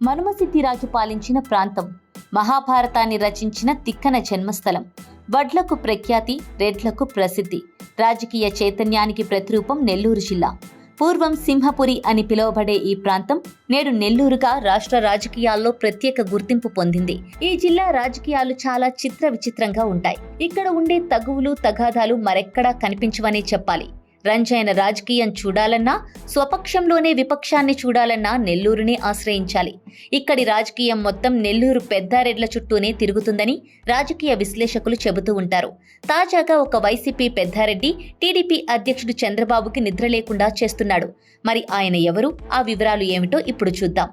మనుమసిద్ధిరాజు పాలించిన ప్రాంతం. మహాభారతాన్ని రచించిన తిక్కన జన్మస్థలం. వడ్లకు ప్రఖ్యాతి రెడ్లకు ప్రసిద్ధి. రాజకీయ చైతన్యానికి ప్రతిరూపం నెల్లూరు జిల్లా. పూర్వం సింహపురి అని పిలువబడే ఈ ప్రాంతం నేడు నెల్లూరుగా రాష్ట్ర రాజకీయాల్లో ప్రత్యేక గుర్తింపు పొందింది. ఈ జిల్లా రాజకీయాలు చాలా చిత్ర విచిత్రంగా ఉంటాయి. ఇక్కడ ఉండే తగువులు తగాదాలు మరెక్కడా కనిపించవనే చెప్పాలి. రంజైన రాజకీయం చూడాలన్నా స్వపక్షంలోనే విపక్షాన్ని చూడాలన్నా నెల్లూరునే ఆశ్రయించాలి. ఇక్కడి రాజకీయం మొత్తం నెల్లూరు పెద్దారెడ్ల చుట్టూనే తిరుగుతుందని రాజకీయ విశ్లేషకులు చెబుతూ ఉంటారు. తాజాగా ఒక వైసీపీ పెద్దారెడ్డి టీడీపీ అధ్యక్షుడు చంద్రబాబుకి నిద్ర లేకుండా చేస్తున్నాడు. మరి ఆయన ఎవరు? ఆ వివరాలు ఏమిటో ఇప్పుడు చూద్దాం.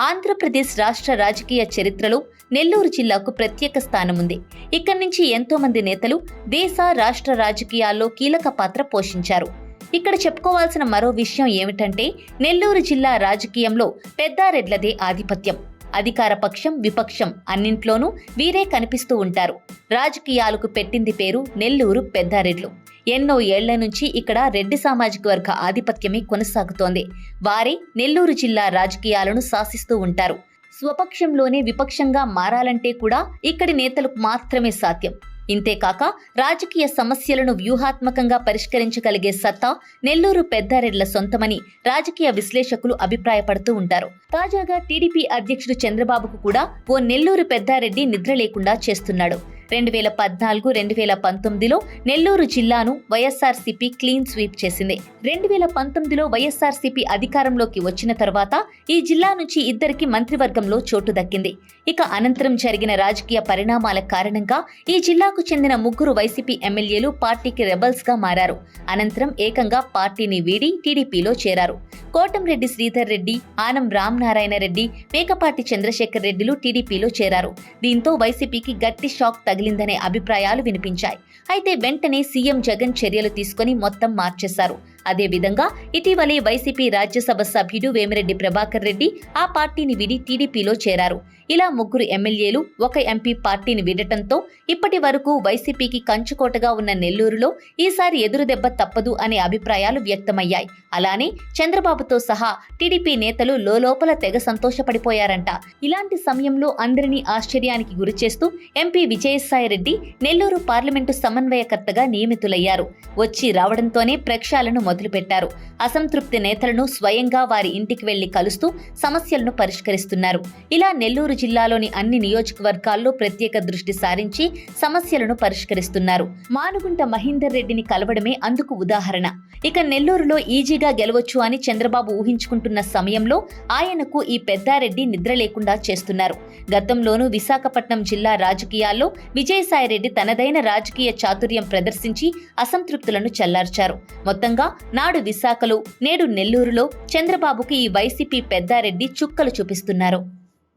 ఆంధ్రప్రదేశ్ రాష్ట్ర రాజకీయ చరిత్రలో నెల్లూరు జిల్లాకు ప్రత్యేక స్థానం ఉంది ఇక్కడి నుంచి ఎంతో మంది నేతలు దేశ రాష్ట్ర రాజకీయాల్లో కీలక పాత్ర పోషించారు. ఇక్కడ చెప్పుకోవాల్సిన మరో విషయం ఏమిటంటే నెల్లూరు జిల్లా రాజకీయంలో పెద్దారెడ్లదే ఆధిపత్యం. అధికార పక్షం విపక్షం అన్నింట్లోనూ వీరే కనిపిస్తూ ఉంటారు. రాజకీయాలకు పెట్టింది పేరు నెల్లూరు పెద్దారెడ్లు. ఎన్నో ఏళ్ళ నుంచి ఇక్కడ రెడ్డి సామాజిక వర్గ ఆధిపత్యమే కొనసాగుతోంది. వారే నెల్లూరు జిల్లా రాజకీయాలను శాసిస్తూ ఉంటారు. స్వపక్షంలోనే విపక్షంగా మారాలంటే కూడా ఇక్కడి నేతలకు మాత్రమే సాధ్యం. ఇంతేకాక రాజకీయ సమస్యలను వ్యూహాత్మకంగా పరిష్కరించగలిగే సత్తా నెల్లూరు పెద్దారెడ్ల సొంతమని రాజకీయ విశ్లేషకులు అభిప్రాయపడుతూ ఉంటారు. తాజాగా టీడీపీ అధ్యక్షుడు చంద్రబాబుకు కూడా ఓ నెల్లూరు పెద్దారెడ్డి నిద్ర లేకుండా చేస్తున్నాడు. రెండు వేల పద్నాలుగు రెండు వేల పంతొమ్మిదిలో నెల్లూరు జిల్లాను వైఎస్ఆర్సీపీ క్లీన్ స్వీప్ చేసింది. రెండు వేల పంతొమ్మిదిలో వైఎస్ఆర్సీపీ అధికారంలోకి వచ్చిన తర్వాత ఈ జిల్లా నుంచి ఇద్దరికి మంత్రివర్గంలో చోటు దక్కింది. ఇక అనంతరం జరిగిన రాజకీయ పరిణామాల కారణంగా ఈ జిల్లాకు చెందిన ముగ్గురు వైసీపీ ఎమ్మెల్యేలు పార్టీకి రెబల్స్గా మారారు. అనంతరం ఏకంగా పార్టీని వీడి టీడీపీలో చేరారు. కోటంరెడ్డి శ్రీధర్ రెడ్డి ఆనం రామనారాయణ రెడ్డి మేకపాటి చంద్రశేఖర్ రెడ్డిలు టీడీపీలో చేరారు. దీంతో వైసీపీకి గట్టి షాక్ తగిలిందనే అభిప్రాయాలు వినిపించాయి. అయితే వెంటనే సీఎం జగన్ చర్యలు తీసుకుని మొత్తం మార్చేశారు. అదేవిధంగా ఇటీవలే వైసీపీ రాజ్యసభ సభ్యుడు వేమిరెడ్డి ప్రభాకర్ రెడ్డి ఆ పార్టీని విడి టీడీపీలో చేరారు. ఇలా ముగ్గురు ఎమ్మెల్యేలు ఒక ఎంపీ పార్టీని విడటంతో ఇప్పటి వరకు వైసీపీకి కంచుకోటగా ఉన్న నెల్లూరులో ఈసారి ఎదురుదెబ్బ తప్పదు అనే అభిప్రాయాలు వ్యక్తమయ్యాయి. అలానే చంద్రబాబుతో సహా టీడీపీ నేతలు లోపల తెగ సంతోషపడిపోయారంట. ఇలాంటి సమయంలో అందరినీ ఆశ్చర్యానికి గురిచేస్తూ ఎంపీ విజయసాయిరెడ్డి నెల్లూరు పార్లమెంటు సమన్వయకర్తగా నియమితులయ్యారు. వచ్చి రావడంతోనే ప్రక్షాళన మొదలుపెట్టారు అసంతృప్తి నేతలను స్వయంగా వారి ఇంటికి వెళ్ళి కలుస్తూ సమస్యలను పరిష్కరిస్తున్నారు. ఇలా నెల్లూరు జిల్లాలోని అన్ని నియోజకవర్గాల్లో ప్రత్యేక దృష్టి సారించి సమస్యలను పరిష్కరిస్తున్నారు. మానుగుంట మహేందర్ రెడ్డిని కలవడమే అందుకు ఉదాహరణ. ఇక నెల్లూరులో ఈజీగా గెలవచ్చు అని చంద్రబాబు ఊహించుకుంటున్న సమయంలో ఆయనకు ఈ పెద్దారెడ్డి నిద్ర లేకుండా చేస్తున్నారు. గతంలోనూ విశాఖపట్నం జిల్లా రాజకీయాల్లో విజయసాయిరెడ్డి తనదైన రాజకీయ చాతుర్యం ప్రదర్శించి అసంతృప్తులను చల్లార్చారు. మొత్తంగా నాడు విశాఖలో నేడు నెల్లూరులో చంద్రబాబుకి ఈ వైసీపీ పెద్దారెడ్డి చుక్కలు చూపిస్తున్నారు.